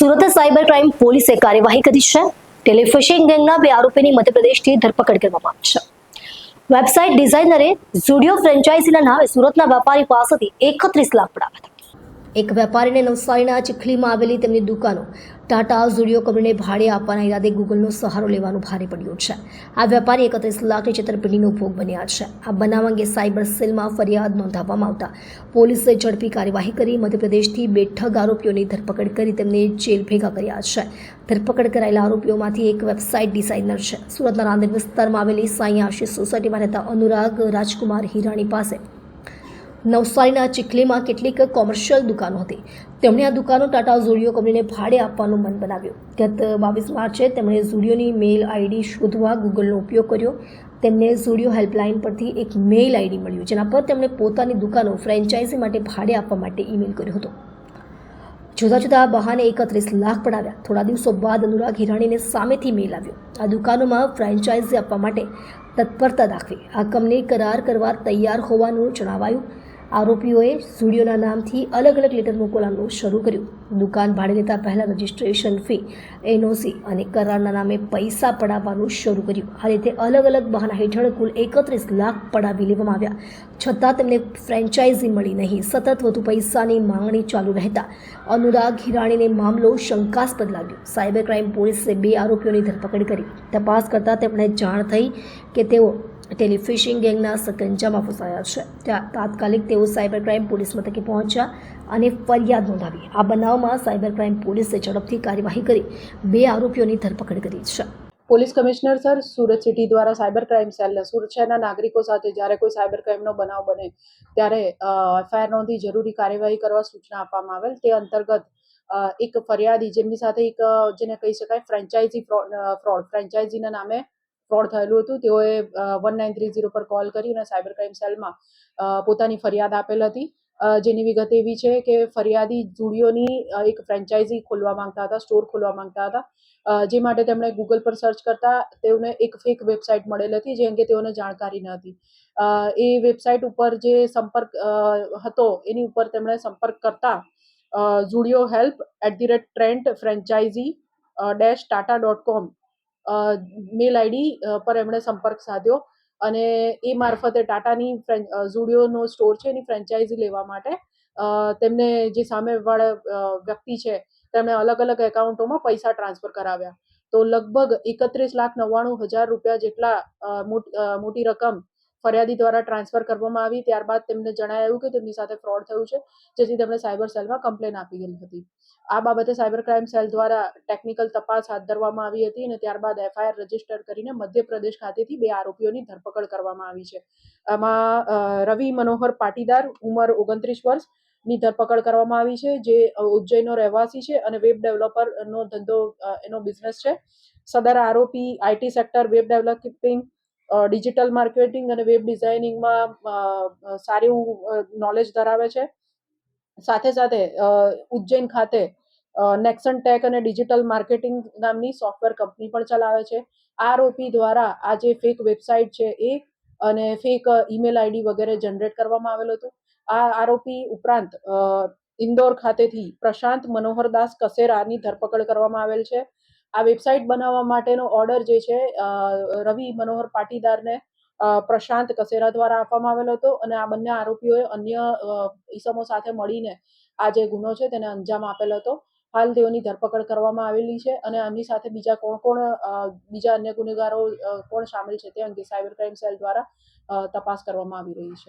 Surat cyber crime પોલીસે કાર્યવાહી કરી છે. ટેલિફિશિંગ ગેંગના બે આરોપીની મધ્યપ્રદેશથી ધરપકડ કરવામાં આવી છે. વેબસાઇટ ડિઝાઇનરે ઝુડિયો ફ્રેન્ચાઇઝીના નામે સુરતના વેપારી પાસેથી એકત્રીસ લાખ પડાવ્યા હતા. એક વેપારીને નવસારીના ચીખલીમાં આવેલી તેમની દુકાનો ટાટા ઝુડિયો કંપનીને ભાડે આપવાના ઈરાદે ગૂગલનો સહારો લેવાનું ભારે પડ્યું છે. આ વેપારી એકત્રીસ લાખની છેતરપિંડીનો ભોગ બન્યા છે. આ બનાવ અંગે સાયબર સેલમાં ફરિયાદ નોંધાવવામાં આવતા પોલીસે ઝડપી કાર્યવાહી કરી મધ્યપ્રદેશથી બેઠક આરોપીઓની ધરપકડ કરી તેમને જેલ ભેગા કર્યા છે. ધરપકડ કરાયેલા આરોપીઓમાંથી એક વેબસાઇટ ડિઝાઇનર છે. સુરતના રાંદેર વિસ્તારમાં આવેલી સાંઈ આશીષ સોસાયટીમાં રહેતા અનુરાગ રાજકુમાર હિરાણી પાસે નવસારીના ચીખલીમાં કેટલીક કોમર્શિયલ દુકાનો હતી. તેમણે આ દુકાનો ટાટા ઝુડિયો કંપનીને ભાડે આપવાનું મન બનાવ્યું. ગત બાવીસ માર્ચે તેમણે ઝુડિયોની મેલ આઈડી શોધવા ગૂગલનો ઉપયોગ કર્યો. તેમને ઝુડિયો હેલ્પલાઇન પરથી એક મેલ આઈડી મળ્યું, જેના પર તેમણે પોતાની દુકાનો ફ્રેન્ચાઇઝી માટે ભાડે આપવા માટે ઈમેલ કર્યો હતો. જુદા જુદા બહાને એકત્રીસ લાખ પડાવ્યા. થોડા દિવસો બાદ અનુરાગ હિરાણીને સામેથી મેલ આવ્યો. આ દુકાનોમાં ફ્રેન્ચાઇઝી આપવા માટે તત્પરતા દાખવી. આ કંપની કરાર કરવા તૈયાર હોવાનું જણાવાયું. આરોપીઓએ સ્ટુડિયોના નામથી અલગ અલગ લેટર મોકલવાનું શરૂ કર્યું. દુકાન ભાડે લેતા પહેલાં રજિસ્ટ્રેશન ફી, એનઓસી અને કરારના નામે પૈસા પડાવવાનું શરૂ કર્યું. આ રીતે અલગ અલગ બહાના હેઠળ કુલ એકત્રીસ લાખ પડાવી લેવામાં આવ્યા. છતાં તેમને ફ્રેન્ચાઇઝી મળી નહીં. સતત વધુ પૈસાની માંગણી ચાલુ રહેતા અનુરાગ હિરાણીને મામલો શંકાસ્પદ લાગ્યો. સાયબર ક્રાઇમ પોલીસે બે આરોપીઓની ધરપકડ કરી. તપાસ કરતાં તેમણે જાણ થઈ કે તેઓ ટેલિફિશિંગ ગેંગના સકંજામાં ફસાયા છે. ત્યાં તાત્કાલિક તેઓ સાયબર ક્રાઇમ પોલીસ મથકે પહોંચ્યા અને ફરિયાદ નોંધાવી. આ બનાવમાં સાયબર ક્રાઇમ પોલીસે ઝડપથી કાર્યવાહી કરી. બે આરોપીઓની ધરપકડ કરી છે. Police commissioner sir, Surat city દ્વારા સાયબર ક્રાઇમ સેલને સુરત શહેરના નાગરિકો સાથે જ્યારે કોઈ સાયબર ક્રાઇમનો બનાવ બને, ત્યારે એફઆઈઆર નોંધી જરૂરી કાર્યવાહી કરવા સૂચના આપવામાં આવેલ. તે અંતર્ગત એક ફરિયાદી જેમની સાથે એક, જેને કહી શકાય ફ્રેન્ચાઇઝી ફ્રોડ ફ્રેન્ચાઇઝીના નામે ફ્રોડ થયેલું હતું, તેઓએ વન નાઇન થ્રી ઝીરો પર કોલ કરી અને સાયબર ક્રાઇમ સેલમાં પોતાની ફરિયાદ આપેલ હતી. જેની વિગત એવી છે કે ફરિયાદી જુડિયોની એક ફ્રેન્ચાઇઝી ખોલવા માંગતા હતા સ્ટોર ખોલવા માંગતા હતા. જે માટે તેમણે ગૂગલ પર સર્ચ કરતા તેઓને એક ફેક વેબસાઇટ મળેલ હતી, જે અંગે તેઓને જાણકારી ન હતી. એ વેબસાઇટ ઉપર જે સંપર્ક હતો, એની ઉપર તેમણે સંપર્ક કરતા Zudio help at the rate Trent franchise dash Tata dot com mail ID પર એમણે સંપર્ક સાધ્યો અને એ મારફતે ટાટાની ઝુડિયોનો સ્ટોર છે એની ફ્રેન્ચાઇઝી લેવા માટે તેમને જે સામેવાળા વ્યક્તિ છે તેમણે અલગ અલગ એકાઉન્ટોમાં પૈસા ટ્રાન્સફર કરાવ્યા. તો લગભગ એકત્રીસ લાખ નવ્વાણું હજાર રૂપિયા જેટલા મોટી રકમ ફરિયાદી દ્વારા ટ્રાન્સફર કરવામાં આવી. ત્યારબાદ તેમને જણાયું કે તેમની સાથે ફ્રોડ થયું છે, જેથી તેમણે સાયબર સેલમાં કમ્પ્લેન આપી ગઈ હતી. આ બાબતે સાયબર ક્રાઇમ સેલ દ્વારા ટેકનિકલ તપાસ હાથ ધરવામાં આવી હતી અને ત્યારબાદ એફઆઈઆર રજિસ્ટર કરીને મધ્યપ્રદેશ ખાતેથી બે આરોપીઓની ધરપકડ કરવામાં આવી છે. આમાં રવિ મનોહર પાટીદાર ઉંમર ઓગણત્રીસ વર્ષની ધરપકડ કરવામાં આવી છે, જે ઉજ્જૈનનો રહેવાસી છે અને વેબ ડેવલપરનો ધંધો એનો બિઝનેસ છે. સદર આરોપી IT sector web developing digital marketing અને વેબ ડિઝાઇનિંગમાં સારું નોલેજ ધરાવે છે. સાથે સાથે ઉજ્જૈન ખાતે નેક્સન ટેક અને ડિજિટલ માર્કેટિંગ નામની સોફ્ટવેર કંપની પણ ચલાવે છે. આ આરોપી દ્વારા આ જે ફેક વેબસાઇટ છે એ અને ફેક ઈમેલ આઈડી વગેરે જનરેટ કરવામાં આવેલો હતો. આ આરોપી ઉપરાંત ઇન્દોર ખાતેથી પ્રશાંત મનોહરદાસ કસેરાની ધરપકડ કરવામાં આવેલ છે. આ વેબસાઇટ બનાવવા માટેનો ઓર્ડર જે છે રવિ મનોહર પાટીદારને પ્રશાંત કસેરા દ્વારા આપવામાં આવેલો હતો અને આ બંને આરોપીઓએ અન્ય ઈસમો સાથે મળીને આ જે ગુનો છે તેને અંજામ આપેલ હતો. હાલ તેઓની ધરપકડ કરવામાં આવેલી છે અને આમની સાથે બીજા કોણ કોણ બીજા અન્ય ગુનેગારો કોણ સામેલ છે તે અંગે સાયબર ક્રાઇમ સેલ દ્વારા તપાસ કરવામાં આવી રહી છે.